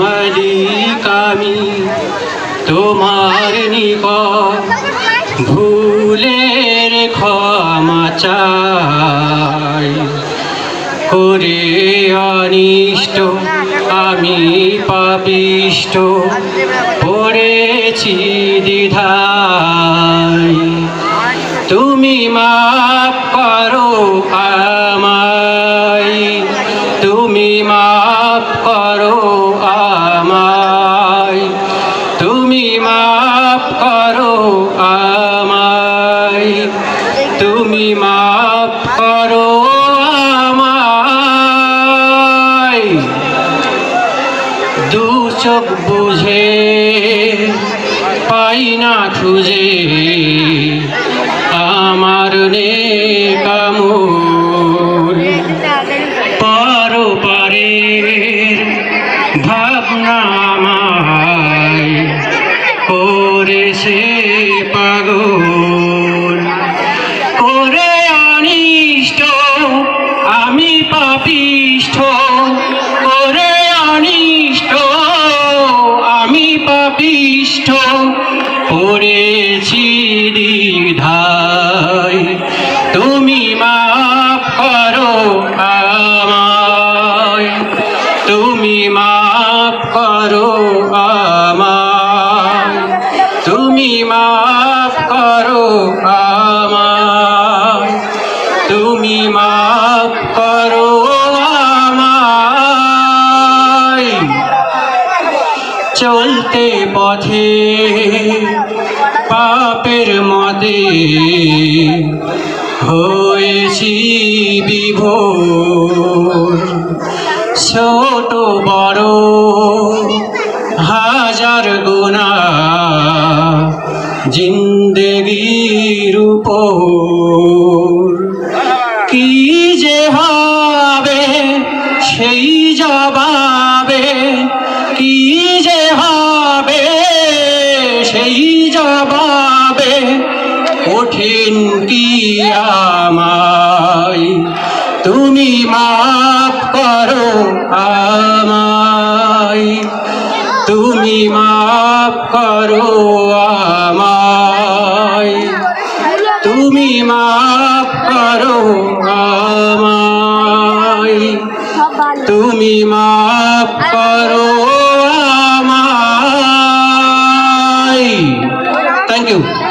মালিক তোমার নিকট ভুলের ক্ষমা করে অনিষ্ট আমি পাপিষ্ট, পড়েছি দ্বিধায়। তুমি মাপ করো আমায়, তুমি মাপ করো তুমি মাপ করো আমায়। দু চোখ বুঝে পাই না খুঁজে। আমার নে কামড় পর পারের ভাবনা আমায়। করেছে পাগল। অনিষ্ট আমি পাপিষ্ঠ করে অনিষ্ট, আমি পাপিষ্ঠ, পড়েছি দ্বিধায় তুমি মাপ করো আমায়, তুমি মাপ করো আমায়, তুমি মাপ করো আমায়। চলতে পথে। পাপের মতে হয়েছি বিভোর। ছোট বড় হাজার গুণা জিন্দেগির উপর। কি যে হবে সেই জবাবে জবাবে কঠিন কি আমায়? তুমি মাপ করো আমায়। তুমি মাপ করো আমায়। তুমি মাপ করো আমায়। তুমি মাপ করো Mário.